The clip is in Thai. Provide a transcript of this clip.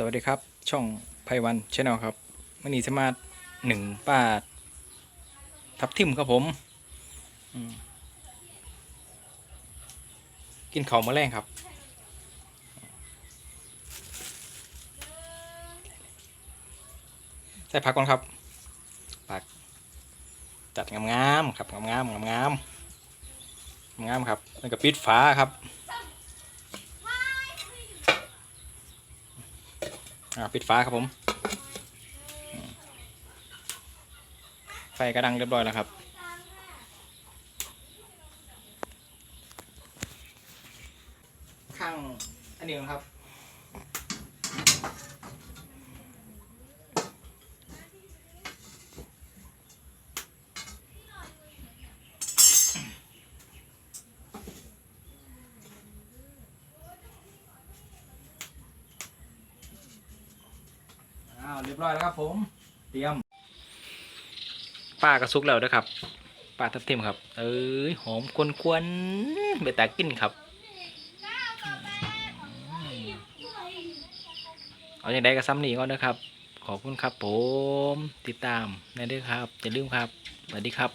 สวัสดีครับ ช่องไพวันชาแนลครับวันนี้จะมาหนึ่งป้าทับทิมครับผมมกินเขามะแรงครับ ใส่ผักก่อนครับผักจัดงามๆครับงามๆงามๆงามๆงามๆครับแล้วก็ปิดฝาครับ อ่า ปิดฟ้าครับผม ไฟกระดังเรียบร้อยแล้วครับ ข้างอันนี้นะครับ อ้าวเรียบร้อยแล้วครับผม เตรียมปลากระซุกแล้วนะครับปลาทับทิมครับ เอ้ยหอมควนควนเบตากินครับเอาอย่างใดก็ซ้ำนี่ก่อนนะครับ ขอบคุณครับผม ติดตามนะด้วยครับอย่าลืมครับสวัสดีครับ